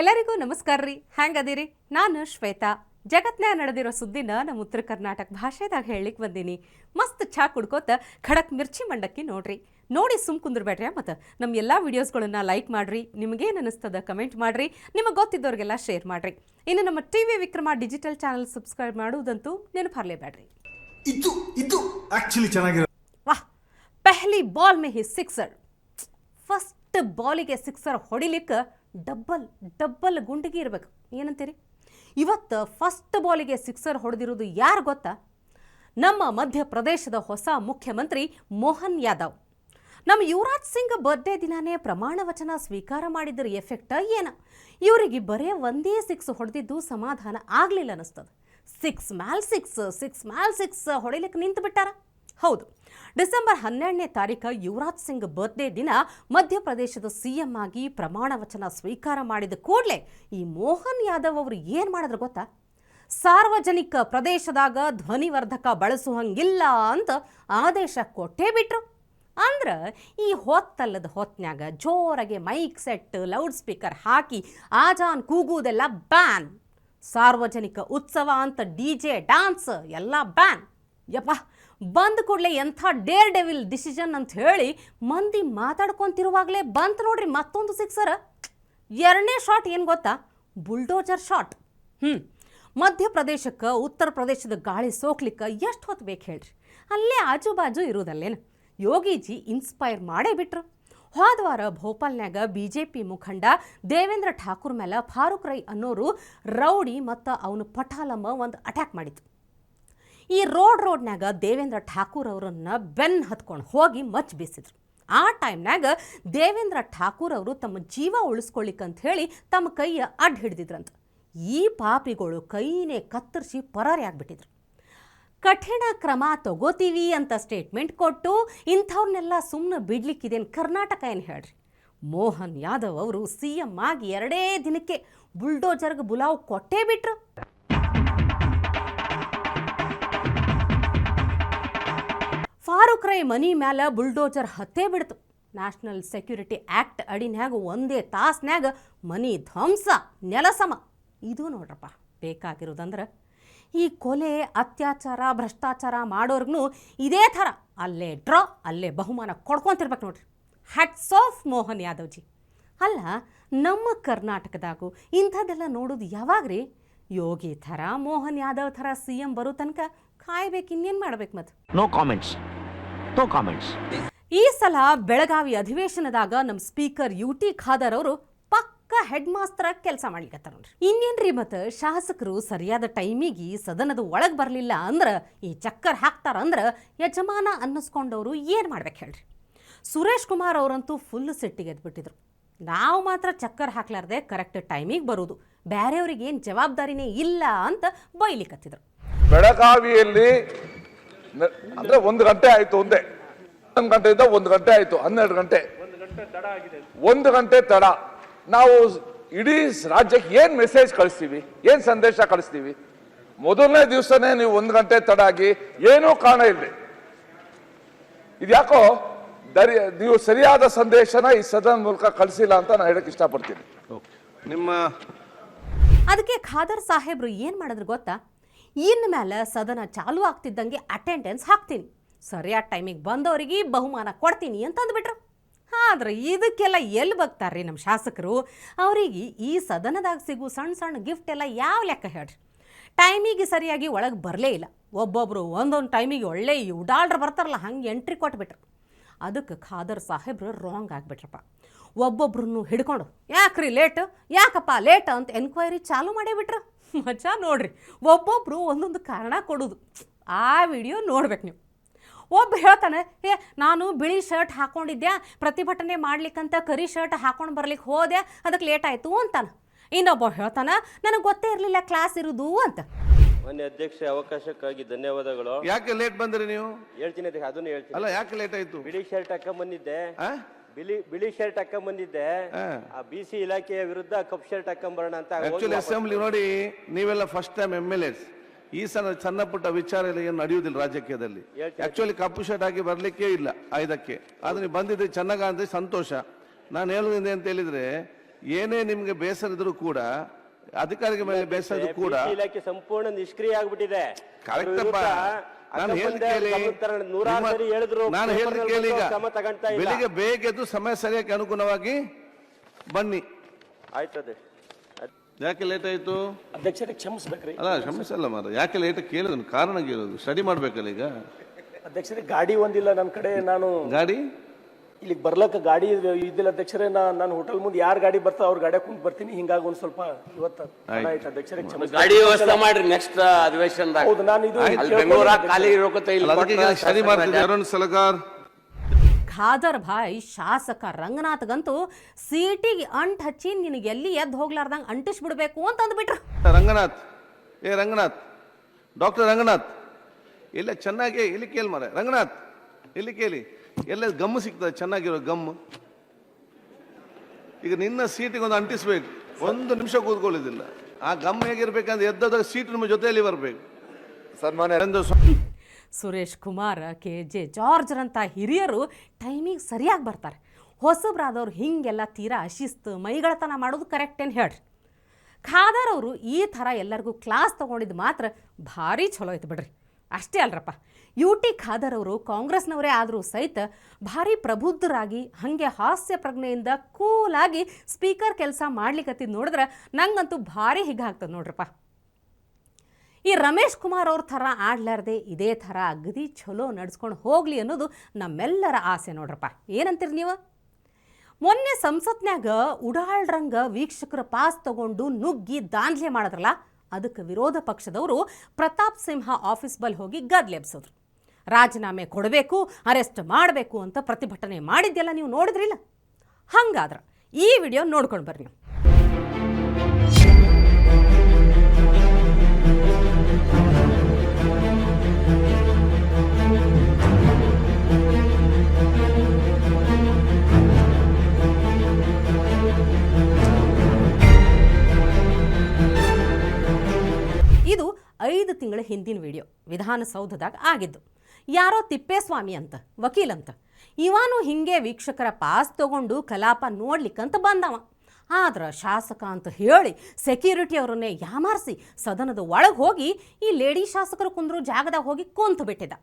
ಎಲ್ಲರಿಗೂ ನಮಸ್ಕಾರ ರೀ. ಹ್ಯಾಂಗದಿರಿ? ನಾನು ಶ್ವೇತಾ. ಜಗತ್ನ್ಯಾಗ ನಡೆದಿರೋ ಸುದ್ದಿನ ನಮ್ಮ ಉತ್ತರ ಕರ್ನಾಟಕ ಭಾಷೆದಾಗ ಹೇಳಲಿಕ್ಕೆ ಬಂದೀನಿ. ಮಸ್ತ್ ಚಾ ಕುಡ್ಕೋತ ಖಡಕ್ ಮಿರ್ಚಿ ಮಂಡಕ್ಕಿ ನೋಡ್ರಿ. ನೋಡಿ ಸುಮ್ ಕುಂದ್ರಬೇಡ್ರಿ ಮತ್ತು ನಮ್ಮ ಎಲ್ಲ ವಿಡಿಯೋಸ್ಗಳನ್ನ ಲೈಕ್ ಮಾಡ್ರಿ ನಿಮಗೇನು ಅನಿಸ್ತದ ಕಮೆಂಟ್ ಮಾಡ್ರಿ ನಿಮಗೆ ಗೊತ್ತಿದ್ದವ್ರಿಗೆಲ್ಲ ಶೇರ್ ಮಾಡ್ರಿ. ಇನ್ನು ನಮ್ಮ T V Vikrama digital channel subscribe ಮಾಡುವುದಂತೂ ನೆನಪರ್ಲೇಬೇಡ್ರಿ. ಇದು ಇದು ಆಕ್ಚುಲಿ ಚೆನ್ನಾಗಿರೋ ವಾಹ್! ಪೆಹ್ಲಿ ಬಾಲ್ ಮೇ ಹಿ ಸಿಕ್ಸರ್. ಫಸ್ಟ್ ಬಾಲಿಗೆ ಸಿಕ್ಸರ್ ಹೊಡಿಲಿಕ್ಕೆ ಡಬ್ಬಲ್ ಡಬ್ಬಲ್ ಗುಂಡಿಗೆ ಇರಬೇಕು. ಏನಂತೀರಿ? ಇವತ್ತು ಫಸ್ಟ್ ಬಾಲಿಗೆ ಸಿಕ್ಸರ್ ಹೊಡೆದಿರೋದು ಯಾರು ಗೊತ್ತಾ? ನಮ್ಮ ಮಧ್ಯಪ್ರದೇಶದ ಹೊಸ ಮುಖ್ಯಮಂತ್ರಿ ಮೋಹನ್ ಯಾದವ್. ನಮ್ಮ ಯುವರಾಜ್ ಸಿಂಗ್ ಬರ್ಡೇ ದಿನಾನೇ ಪ್ರಮಾಣ ವಚನ ಸ್ವೀಕಾರ ಮಾಡಿದ್ರ ಎಫೆಕ್ಟ್ ಏನ? ಇವರಿಗೆ ಬರೇ ಒಂದೇ ಸಿಕ್ಸ್ ಹೊಡೆದಿದ್ದು ಸಮಾಧಾನ ಆಗಲಿಲ್ಲ ಅನ್ನಿಸ್ತದೆ. ಸಿಕ್ಸ್ ಮ್ಯಾಲ್ ಸಿಕ್ಸ್ ಸಿಕ್ಸ್ ಮ್ಯಾಲ್ ಸಿಕ್ಸ್ ಹೊಡಿಲಿಕ್ಕೆ ನಿಂತು ಬಿಟ್ಟಾರ? ಹೌದು. ಡಿಸೆಂಬರ್ ಹನ್ನೆರಡನೇ ತಾರೀಕು ಯುವರಾಜ್ ಸಿಂಗ್ ಬರ್ತ್ಡೇ ದಿನ ಮಧ್ಯಪ್ರದೇಶದ ಸಿಎಂ ಆಗಿ ಪ್ರಮಾಣ ವಚನ ಸ್ವೀಕಾರ ಮಾಡಿದ ಕೂಡಲೇ ಈ ಮೋಹನ್ ಯಾದವ್ ಅವರು ಏನು ಮಾಡಿದ್ರು ಗೊತ್ತಾ? ಸಾರ್ವಜನಿಕ ಪ್ರದೇಶದಾಗ ಧ್ವನಿವರ್ಧಕ ಬಳಸುವಂಗಿಲ್ಲ ಅಂತ ಆದೇಶ ಕೊಟ್ಟೇ ಬಿಟ್ರು. ಅಂದ್ರೆ ಈ ಹೊತ್ತಲ್ಲದ ಹೊತ್ನ್ಯಾಗ ಜೋರಾಗಿ ಮೈಕ್ ಸೆಟ್, ಲೌಡ್ ಸ್ಪೀಕರ್ ಹಾಕಿ ಆಜಾನ್ ಕೂಗುವುದೆಲ್ಲ ಬ್ಯಾನ್. ಸಾರ್ವಜನಿಕ ಉತ್ಸವ ಅಂತ ಡಿ ಜೆ, ಡಾನ್ಸ್ ಎಲ್ಲ ಬ್ಯಾನ್. ಯಪ್ಪ, ಬಂದ ಕೂಡಲೇ ಎಂಥ ಡೇರ್ ಡೆವಿಲ್ ಡಿಸಿಷನ್ ಅಂತ ಹೇಳಿ ಮಂದಿ ಮಾತಾಡ್ಕೊಂತಿರುವಾಗಲೇ ಬಂತು ನೋಡ್ರಿ ಮತ್ತೊಂದು ಸಿಕ್ಸರ್. ಎರಡನೇ ಶಾಟ್ ಏನು ಗೊತ್ತಾ? Bulldozer shot. ಹ್ಞೂ ಮಧ್ಯಪ್ರದೇಶಕ್ಕೆ ಉತ್ತರ ಪ್ರದೇಶದ ಗಾಳಿ ಸೋಕ್ಲಿಕ್ಕೆ ಎಷ್ಟು ಹೊತ್ತು ಬೇಕು ಹೇಳ್ರಿ? ಅಲ್ಲೇ ಆಜುಬಾಜು ಇರೋದಲ್ಲೇನು? ಯೋಗೀಜಿ ಇನ್ಸ್ಪೈರ್ ಮಾಡೇ ಬಿಟ್ರು. ಹೋದವಾರ ಭೋಪಾಲ್ನ್ಯಾಗ ಬಿ ಜೆ ಪಿ ಮುಖಂಡ ದೇವೇಂದ್ರ ಠಾಕೂರ್ ಮೇಲೆ ಫಾರೂಕ್ ರೈ ಅನ್ನೋರು ರೌಡಿ ಮತ್ತು ಅವನು ಪಠಾಲಮ್ಮ ಒಂದು ಅಟ್ಯಾಕ್ ಮಾಡಿತು ಈ ರೋಡ್ ರೋಡ್ನಾಗ ದೇವೇಂದ್ರ ಠಾಕೂರ್ ಅವರನ್ನ ಬೆನ್ ಹತ್ಕೊಂಡು ಹೋಗಿ ಮಚ್ ಬೀಸಿದ್ರು. ಆ ಟೈಮ್ನಾಗ ದೇವೇಂದ್ರ ಠಾಕೂರ್ ಅವರು ತಮ್ಮ ಜೀವ ಉಳಿಸ್ಕೊಳ್ಳಿಕ್ಕಂತ ಹೇಳಿ ತಮ್ಮ ಕೈಯ ಅಡ್ಡ ಹಿಡಿದಿದ್ರಂತ. ಈ ಪಾಪಿಗಳು ಕೈನೇ ಕತ್ತರಿಸಿ ಪರಾರಿ ಆಗ್ಬಿಟ್ಟಿದ್ರು. ಕಠಿಣ ಕ್ರಮ ತಗೋತೀವಿ ಅಂತ ಸ್ಟೇಟ್ಮೆಂಟ್ ಕೊಟ್ಟು ಇಂಥವ್ರನ್ನೆಲ್ಲ ಸುಮ್ಮನೆ ಬಿಡ್ಲಿಕ್ಕಿದೇನು ಕರ್ನಾಟಕ ಏನು ಹೇಳ್ರಿ? ಮೋಹನ್ ಯಾದವ್ ಅವರು ಸಿ ಎಂ ಆಗಿ ಎರಡೇ ದಿನಕ್ಕೆ ಬುಲ್ಡೋಜರ್ಗೆ ಬುಲಾವ್ ಕೊಟ್ಟೇ ಬಿಟ್ರು. ಫಾರೂಕ್ ರೈ ಮನಿ ಮ್ಯಾಲ ಬುಲ್ಡೋಜರ್ ಹತ್ತೇ ಬಿಡ್ತು. ನ್ಯಾಷನಲ್ ಸೆಕ್ಯೂರಿಟಿ ಆ್ಯಕ್ಟ್ ಅಡಿನ್ಯಾಗ ಒಂದೇ ತಾಸ್ನ್ಯಾಗ ಮನಿ ಧ್ವಂಸ ನೆಲಸಮ. ಇದು ನೋಡ್ರಪ್ಪ, ಬೇಕಾಗಿರೋದಂದ್ರೆ ಈ ಕೊಲೆ, ಅತ್ಯಾಚಾರ, ಭ್ರಷ್ಟಾಚಾರ ಮಾಡೋರ್ಗೂ ಇದೇ ಥರ ಅಲ್ಲೇ ಡ್ರಾ, ಅಲ್ಲೇ ಬಹುಮಾನ ಕೊಡ್ಕೊಂತಿರ್ಬೇಕು ನೋಡ್ರಿ. Hats off Mohan Yadavji. ಅಲ್ಲ, ನಮ್ಮ ಕರ್ನಾಟಕದಾಗು ಇಂಥದ್ದೆಲ್ಲ ನೋಡೋದು ಯಾವಾಗ್ರಿ? ಯೋಗಿ ಥರ ಮೋಹನ್ ಯಾದವ್ ಥರ ಸಿ ಎಂ ಬರೋ ತನಕ ಕಾಯ್ಬೇಕು ಇನ್ನೇನ್ ಮಾಡ್ಬೇಕು ಮತ್ತೆ ನೋ ಕಾಮೆಂಟ್ಸ್ ನೋ ಕಾಮೆಂಟ್ಸ್ ಈ ಸಲ ಬೆಳಗಾವಿ ಅಧಿವೇಶನದಾಗ ನಮ್ಮ ಸ್ಪೀಕರ್ ಯು ಟಿ ಖಾದರ್ ಅವರು ಪಕ್ಕ ಹೆಡ್ ಮಾಸ್ತರ ಕೆಲಸ ಮಾಡ್ಲಿಕತ್ತಾರ ನೋಡ್ರಿ. ಇನ್ನೇನ್ರಿ ಮತ್ತೆ ಶಾಸಕರು ಸರಿಯಾದ ಟೈಮಿಗೆ ಸದನದ ಒಳಗೆ ಬರಲಿಲ್ಲ ಅಂದ್ರೆ ಈ ಚಕ್ಕರ್ ಹಾಕ್ತಾರ ಅಂದ್ರೆ ಯಜಮಾನ ಅನ್ನಿಸ್ಕೊಂಡವರು ಏನು ಮಾಡ್ಬೇಕು ಹೇಳ್ರಿ? ಸುರೇಶ್ ಕುಮಾರ್ ಅವರಂತೂ ಫುಲ್ ಸಿಟ್ಟಿಗೆ ಎದ್ಬಿಟ್ಟಿದ್ರು. ನಾವು ಮಾತ್ರ ಚಕ್ಕರ್ ಹಾಕ್ಲಾರ್ದೆ ಕರೆಕ್ಟ್ ಟೈಮಿಗೆ ಬರೋದು. ಬೇರೆಯವ್ರಿಗೆ ಏನು ಜವಾಬ್ದಾರಿನೇ ಇಲ್ಲ ಅಂತ ಬೈಲಿಕತ್ತಿದ್ರು. ಬೆಳಗಾವಿಯಲ್ಲಿ ಅಂದ್ರೆ ಒಂದು ಗಂಟೆ ಆಯ್ತು ಒಂದೇ. ಒಂದು ಗಂಟೆಯಿಂದ ಒಂದು ಗಂಟೆ ಆಯ್ತು ಹನ್ನೆರಡು ಗಂಟೆ. ಒಂದು ಗಂಟೆ ತಡ. ನಾವು ಇಡೀ ರಾಜ್ಯಕ್ಕೆ ಏನ್ ಮೆಸೇಜ್ ಕಳಿಸ್ತೀವಿ ಏನ್ ಸಂದೇಶ ಕಳಿಸ್ತೀವಿ? ಮೊದಲನೇ ದಿವಸನೇ ನೀವು ಒಂದು ಗಂಟೆ ತಡ ಆಗಿ ಏನೂ ಕಾರಣ ಇಲ್ಲ ಇದ್ಯಾಕೋ ದರಿ ನೀವು ಸರಿಯಾದ ಸಂದೇಶನ ಈ ಸದನ ಮೂಲಕ ಕಳಿಸಿಲ್ಲ ಅಂತ ನಾನು ಹೇಳಕ್ ಇಷ್ಟಪಡ್ತೀನಿ. ನಿಮ್ಮ ಅದಕ್ಕೆ ಖಾದರ್ ಸಾಹೇಬ್ರು ಏನು ಮಾಡಿದ್ರು ಗೊತ್ತಾ? ಇನ್ನು ಮೇಲೆ ಸದನ ಚಾಲು ಆಗ್ತಿದ್ದಂಗೆ ಅಟೆಂಡೆನ್ಸ್ ಹಾಕ್ತೀನಿ. ಸರಿಯಾದ ಟೈಮಿಗೆ ಬಂದವರಿಗೆ ಬಹುಮಾನ ಕೊಡ್ತೀನಿ ಅಂತ ಅಂದ್ಬಿಟ್ರು ಆದ್ರೆ ಇದಕ್ಕೆಲ್ಲ ಎಲ್ಲಿ ಬಗ್ತಾರ್ರಿ ನಮ್ಮ ಶಾಸಕರು? ಅವರಿಗೆ ಈ ಸದನದಾಗ ಸಿಗು ಸಣ್ಣ ಸಣ್ಣ ಗಿಫ್ಟ್ ಎಲ್ಲ ಯಾವ ಲೆಕ್ಕ ಹೇಳ್ರಿ? ಟೈಮಿಗೆ ಸರಿಯಾಗಿ ಒಳಗೆ ಬರಲೇ ಇಲ್ಲ. ಒಬ್ಬೊಬ್ಬರು ಒಂದೊಂದು ಟೈಮಿಗೆ ಒಳ್ಳೆ ಉಡಾಳ್ರು ಬರ್ತಾರಲ್ಲ, ಹಂಗೆ ಎಂಟ್ರಿ ಕೊಟ್ಬಿಟ್ರು. ಅದಕ್ಕೆ ಖಾದರ್ ಸಾಹೇಬ್ರು ರಾಂಗ್ ಆಗಿಬಿಟ್ರಪ್ಪ. ಒಬ್ಬೊಬ್ರನ್ನು ಹಿಡ್ಕೊಂಡು, ಯಾಕ್ರಿ ಲೇಟ್ ಯಾಕಪ್ಪ ಲೇಟ್ ಅಂತ ಎನ್ಕ್ವೈರಿ ಚಾಲು ಮಾಡೇ ಬಿಟ್ರು. ಮಜಾ ನೋಡ್ರಿ ಒಬ್ಬೊಬ್ರು ಒಂದೊಂದು ಕಾರಣ ಕೊಡೋದು. ಆ ವಿಡಿಯೋ ನೋಡ್ಬೇಕು ನೀವು. ಒಬ್ಬ ಹೇಳ್ತಾನೆ ಏ ನಾನು ಬಿಳಿ ಶರ್ಟ್ ಹಾಕೊಂಡಿದ್ದೆ ಪ್ರತಿಭಟನೆ ಮಾಡ್ಲಿಕ್ಕಂತ ಕರಿ ಶರ್ಟ್ ಹಾಕೊಂಡು ಬರ್ಲಿಕ್ಕೆ ಹೋದೆ ಅದಕ್ಕೆ ಲೇಟ್ ಆಯಿತು ಅಂತಾನೆ. ಇನ್ನೊಬ್ಬ ಹೇಳ್ತಾನೆ ನನಗೆ ಗೊತ್ತೇ ಇರಲಿಲ್ಲ ಕ್ಲಾಸ್ ಇರುದು ಅಂತ. ಮಾನ್ಯ ಅಧ್ಯಕ್ಷ ಅವಕಾಶಕ್ಕಾಗಿ ಧನ್ಯವಾದಗಳು. ಯಾಕೆ ಲೇಟ್ ಬಂದ್ರಿ ನೀವು? ಹೇಳ್ತೀನಿ ಅದಕ್ಕೆ ಅದನ್ನು ಹೇಳ್ತೀನಿ. ಅಲ್ಲ ಯಾಕೆ ಲೇಟ್ ಆಯ್ತು? ಬಿಳಿ ಶರ್ಟ್ ಹಾಕೊಂಡ್ ಬಂದಿದ್ದೆ? ಬಿಳಿ ಬಿಳಿ ಶರ್ಟ್ ಹಾಕೊಂಡ್ ಬಂದಿದ್ದೆ. ಆ ಬಿ ಸಿ ಇಲಾಖೆಯ ವಿರುದ್ಧ ಕಪ್ ಶರ್ಟ್ ಹಾಕೊಂಡ್ ಬರೋಣ ಅಂತ ಹೋಗಿ ಆಕ್ಚುಲಿ ವಾಪಸ್. ಅಸೆಂಬ್ಲಿ ನೋಡಿ ನೀವೆಲ್ಲ first time M L S ಈ ಸಲ ಸಣ್ಣ ಪುಟ್ಟ ವಿಚಾರ ಎಲ್ಲ ಏನು ನಡೆಯುವುದಿಲ್ಲ ರಾಜಕೀಯದಲ್ಲಿ. ಹೇಳ್ತೀನಿ. ಆಕ್ಚುಲಿ ಕಪ್ಪು ಶರ್ಟ್ ಹಾಕಿ ಬರ್ಲಿಕ್ಕೆ ಇಲ್ಲ ಐದಕ್ಕೆ ಆದ್ರೆ ನೀವು ಬಂದಿದ್ರೆ ಚೆನ್ನಾಗ ಅಂದ್ರೆ ಸಂತೋಷ. ನಾನು ಹೇಳೋದ್ರಿಂದ ಅಂತ ಹೇಳಿದ್ರೆ ಏನೇ ನಿಮ್ಗೆ ಬೇಸರ ಇದ್ರು ಕೂಡ ಅಧಿಕಾರಿಗಳ ಮೇಲೆ ಬೇಸರ ಇದ್ರೂ ಕೂಡ BC ಇಲಾಖೆ ಸಂಪೂರ್ಣ ನಿಷ್ಕ್ರಿಯ ಆಗ್ಬಿಟ್ಟಿದೆ. ವಿರುದ್ಧ ನಾನು ಹೇಳಿದ್ರು ನಾನು ಕೇಳಿ ಈಗ. ಬೆಳಿಗ್ಗೆ ಬೇಗ ಎದ್ದು ಸಮಯ ಸರಿಯಾಗಿ ಅನುಗುಣವಾಗಿ ಬನ್ನಿ. ಆಯ್ತದೆ ಯಾಕೆ ಲೇಟ್ ಆಯ್ತು? ಅಧ್ಯಕ್ಷರಿಗೆ ಕ್ಷಮಿಸ್ಬೇಕ್ರಿ. ಅಲ್ಲ ಕ್ಷಮಿಸಲ್ಲ ಮಾರ ಯಾಕೆ ಲೇಟ್ ಕೇಳಿದ್ರು ಕಾರಣ ಕೇಳೋದು ಸ್ಟಡಿ ಮಾಡ್ಬೇಕಲ್ಲ ಈಗ? ಅಧ್ಯಕ್ಷರಿಗೆ ಗಾಡಿ ಒಂದಿಲ್ಲ ನನ್ನ ಕಡೆ ನಾನು ಗಾಡಿ? ಇಲ್ಲಿಗೆ ಬರ್ಲಕ್ಕ ಗಾಡಿ ಇದ್ದಿಲ್ಲ ಅಧ್ಯಕ್ಷರೇ ನಾ ನಾನು ಹೋಟೆಲ್ ಮುಂದೆ ಯಾರು ಗಾಡಿ ಬರ್ತಾ ಅವ್ರ ಗಾಡಿ ಕುಂತ ಬರ್ತೀನಿ. ಹಿಂಗಾಗಿ ಒಂದ್ ಸ್ವಲ್ಪ ಇವತ್ತು ತಡ ಆಯ್ತು. ಅಧ್ಯಕ್ಷರೇ ಕ್ಷಮಿಸಿ. ಗಾಡಿ ವ್ಯವಸ್ಥೆ ಮಾಡ್ರಿ ನೆಕ್ಸ್ಟ್ ಅಧಿವೇಶನದಾಗ. ಹೌದು ನಾನು ಇದು ಬೆಂಗಳೂರಾಗ ಖಾಲಿ ಇರೋಕತ್ತ ಇಲ್ಲಿ ಅರುಣ್ ಸಲಗಾರ್. ಖಾದರ್ ಭಾಯ್ ಶಾಸಕ ರಂಗನಾಥ್ಗಂತೂ ಸೀಟಿಗೆ ಅಂಟ್ ಹಚ್ಚಿ ನಿನಗೆ ಎಲ್ಲಿ ಎದ್ದು ಹೋಗ್ಲಾರ್ದಂಗೆ ಅಂಟಿಸ್ಬಿಡ್ಬೇಕು ಅಂತ ಅಂದ್ಬಿಟ್ರು ರಂಗನಾಥ್ ಏ ರಂಗನಾಥ್ ಡಾಕ್ಟರ್ ರಂಗನಾಥ್ ಇಲ್ಲ ಚೆನ್ನಾಗಿ ಇಲ್ಲಿ ಕೇಳಿ ಮಾರ ರಂಗನಾಥ್ ಇಲ್ಲಿ ಕೇಳಿ. ಎಲ್ಲ ಗಮ್ಮು ಸಿಗ್ತದೆ ಚೆನ್ನಾಗಿರೋ ಗಮ್ಮು. ಈಗ ನಿನ್ನ ಸೀಟಿಗೆ ಒಂದು ಅಂಟಿಸ್ಬೇಕು ಒಂದು ನಿಮಿಷ ಕೂತ್ಕೊಳ್ಳೋದಿಲ್ಲ. ಆ ಗಮ್ ಹೇಗಿರ್ಬೇಕಂದ್ರೆ ಎದ್ದದಾಗ ಸೀಟ್ ನಿಮ್ಮ ಜೊತೆಯಲ್ಲಿ ಬರಬೇಕು. ಸನ್ಮಾನ ನರೇಂದ್ರ ಸ್ವಾಮಿ ಸುರೇಶ್ ಕುಮಾರ್ ಕೆ ಜೆ ಜಾರ್ಜ್ರಂಥ ಹಿರಿಯರು ಟೈಮಿಗೆ ಸರಿಯಾಗಿ ಬರ್ತಾರೆ. ಹೊಸಬ್ರಾದವ್ರು ಹಿಂಗೆಲ್ಲ ತೀರಾ ಅಶಿಸ್ತು ಮೈಗಳತನ ಮಾಡೋದು ಕರೆಕ್ಟ್ ಏನು ಹೇಳ್ರಿ? ಖಾದರ್ ಅವರು ಈ ಥರ ಎಲ್ಲರಿಗೂ ಕ್ಲಾಸ್ ತೊಗೊಂಡಿದ್ದು ಮಾತ್ರ ಭಾರಿ ಚಲೋ ಐತೆ ಬಿಡ್ರಿ. ಅಷ್ಟೇ ಅಲ್ರಪ್ಪ. ಯು ಟಿ ಖಾದರ್ ಅವರು ಕಾಂಗ್ರೆಸ್ನವರೇ ಆದರೂ ಸಹಿತ ಭಾರಿ ಪ್ರಬುದ್ಧರಾಗಿ, ಹಂಗೆ ಹಾಸ್ಯ ಪ್ರಜ್ಞೆಯಿಂದ ಕೂಲಾಗಿ ಸ್ಪೀಕರ್ ಕೆಲಸ ಮಾಡ್ಲಿಕ್ಕತ್ತಿದ್ದು ನೋಡಿದ್ರೆ ನಂಗಂತೂ ಭಾರಿ ಹಿಗ್ಗಾಗ್ತದೆ ನೋಡ್ರಪ್ಪ. ಈ ರಮೇಶ್ ಕುಮಾರ್ ಅವ್ರ ಥರ ಆಡ್ಲಾರ್ದೆ ಇದೇ ಥರ ಅಗದಿ ಚಲೋ ನಡ್ಸ್ಕೊಂಡು ಹೋಗ್ಲಿ ಅನ್ನೋದು ನಮ್ಮೆಲ್ಲರ ಆಸೆ ನೋಡ್ರಪ್ಪ. ಏನಂತೀರಿ ನೀವು? ಮೊನ್ನೆ ಸಂಸತ್ನ್ಯಾಗ ಉಡಾಳ್ರಂಗ ವೀಕ್ಷಕರ ಪಾಸ್ ತಗೊಂಡು ನುಗ್ಗಿ ದಾಂಧ್ಲೆ ಮಾಡಿದ್ರಲ್ಲ, ಅದಕ್ಕೆ ವಿರೋಧ ಪಕ್ಷದವರು ಪ್ರತಾಪ್ ಸಿಂಹ ಆಫೀಸ್ ಬಲ್ ಹೋಗಿ ಗದ್ಲೆ ಎಬ್ಸಿದ್ರು ರಾಜೀನಾಮೆ ಕೊಡಬೇಕು, ಅರೆಸ್ಟ್ ಮಾಡಬೇಕು ಅಂತ ಪ್ರತಿಭಟನೆ ಮಾಡಿದ್ದೆಲ್ಲ ನೀವು ನೋಡಿದ್ರಿಲ್ಲ? ಹಂಗಾದ್ರೆ ಈ ವಿಡಿಯೋ ನೋಡ್ಕೊಂಡು ಬರ್ರಿ ನೀವು. ಇದು ಐದು ತಿಂಗಳ ಹಿಂದಿನ ವಿಡಿಯೋ, ವಿಧಾನಸೌಧದಾಗ ಆಗಿದ್ದು. ಯಾರೋ ತಿಪ್ಪೇಸ್ವಾಮಿ ಅಂತ ವಕೀಲಂತ ಇವನು ಹಿಂಗೆ ವೀಕ್ಷಕರ ಪಾಸ್ ತಗೊಂಡು ಕಲಾಪ ನೋಡ್ಲಿಕ್ಕಂತ ಬಂದವ. ಆದ್ರೆ ಶಾಸಕ ಅಂತ ಹೇಳಿ ಸೆಕ್ಯೂರಿಟಿ ಅವರನ್ನೇ ಯಾಮಾರಿಸಿ ಸದನದ ಒಳಗೆ ಹೋಗಿ ಈ ಲೇಡಿ ಶಾಸಕರು ಕುಂದ್ರು ಜಾಗದಾಗ ಹೋಗಿ ಕೂತು ಬಿಟ್ಟಿದ್ದ.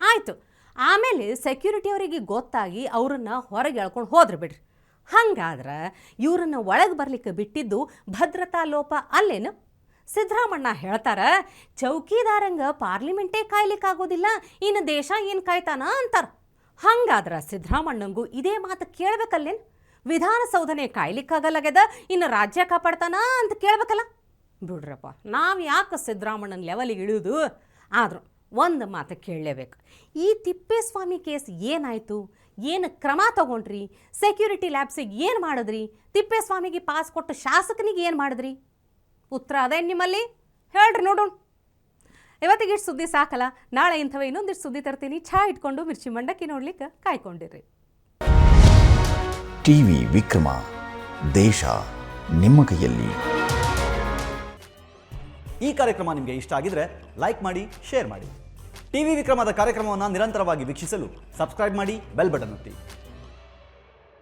ಆಯಿತು, ಆಮೇಲೆ ಸೆಕ್ಯೂರಿಟಿ ಅವರಿಗೆ ಗೊತ್ತಾಗಿ ಅವರನ್ನು ಹೊರಗೆ ಎಳ್ಕೊಂಡು ಹೋದ್ರು ಬಿಡ್ರಿ. ಹಂಗಾದ್ರೆ ಇವರನ್ನ ಒಳಗೆ ಬರಲಿಕ್ಕೆ ಬಿಟ್ಟಿದ್ದು ಭದ್ರತಾ ಲೋಪ ಅಲ್ಲೇನು? ಸಿದ್ದರಾಮಣ್ಣ ಹೇಳ್ತಾರ, ಚೌಕಿದಾರಂಗ ಪಾರ್ಲಿಮೆಂಟೇ ಕಾಯ್ಲಿಕ್ಕಾಗೋದಿಲ್ಲ, ಇನ್ನು ದೇಶ ಏನು ಕಾಯ್ತಾನ? ಅಂತಾರ. ಹಂಗಾದ್ರೆ ಸಿದ್ದರಾಮಣ್ಣಂಗೂ ಇದೇ ಮಾತು ಕೇಳಬೇಕಲ್ಲೇನು? ವಿಧಾನಸೌಧನೇ ಕಾಯ್ಲಿಕ್ಕಾಗಲ್ಲಾಗ್ಯದ ಇನ್ನು ರಾಜ್ಯ ಕಾಪಾಡ್ತಾನ ಅಂತ ಕೇಳಬೇಕಲ್ಲ? ಬಿಡ್ರಪ್ಪ, ನಾವು ಯಾಕೆ ಸಿದ್ದರಾಮಣ್ಣನ ಲೆವೆಲಿಗೆ ಇಳಿಯೋದು ಆದರೂ ಒಂದು ಮಾತು ಕೇಳಲೇಬೇಕು. ಈ ತಿಪ್ಪೇಸ್ವಾಮಿ ಕೇಸ್ ಏನಾಯಿತು? ಏನು ಕ್ರಮ ತಗೊಂಡ್ರಿ? ಸೆಕ್ಯೂರಿಟಿ ಲ್ಯಾಬ್ಸಿಗೆ ಏನು ಮಾಡಿದ್ರಿ? ತಿಪ್ಪೇಸ್ವಾಮಿಗೆ ಪಾಸ್ ಕೊಟ್ಟು ಶಾಸಕನಿಗೆ ಏನು ಮಾಡಿದ್ರಿ? ಉತ್ತರ ಅದೇ ನಿಮ್ಮಲ್ಲಿ? ಹೇಳ್ರಿ ನೋಡೋಣ ಇವತ್ತಿಗೆ ಇಷ್ಟು ಸುದ್ದಿ ಸಾಕಲ್ಲ ನಾಳೆ ಇಂಥವ ಇನ್ನೊಂದಿಷ್ಟು ಸುದ್ದಿ ತರ್ತೀನಿ. ಛಾ ಇಟ್ಕೊಂಡು ಮಿರ್ಚಿ ಮಂಡಕ್ಕಿ ನೋಡ್ಲಿಕ್ಕೆ ಕಾಯ್ಕೊಂಡಿರಿ. ಟಿವಿ ವಿಕ್ರಮ ದೇಶ ನಿಮ್ಮ ಕೈಯಲ್ಲಿ. ಈ ಕಾರ್ಯಕ್ರಮ ನಿಮಗೆ ಇಷ್ಟ ಆಗಿದ್ರೆ ಲೈಕ್ ಮಾಡಿ ಶೇರ್ ಮಾಡಿ. ಟಿವಿ ವಿಕ್ರಮದ ಕಾರ್ಯಕ್ರಮವನ್ನು ನಿರಂತರವಾಗಿ ವೀಕ್ಷಿಸಲು ಸಬ್ಸ್ಕ್ರೈಬ್ ಮಾಡಿ ಬೆಲ್ ಬಟನ್ ಒತ್ತಿ.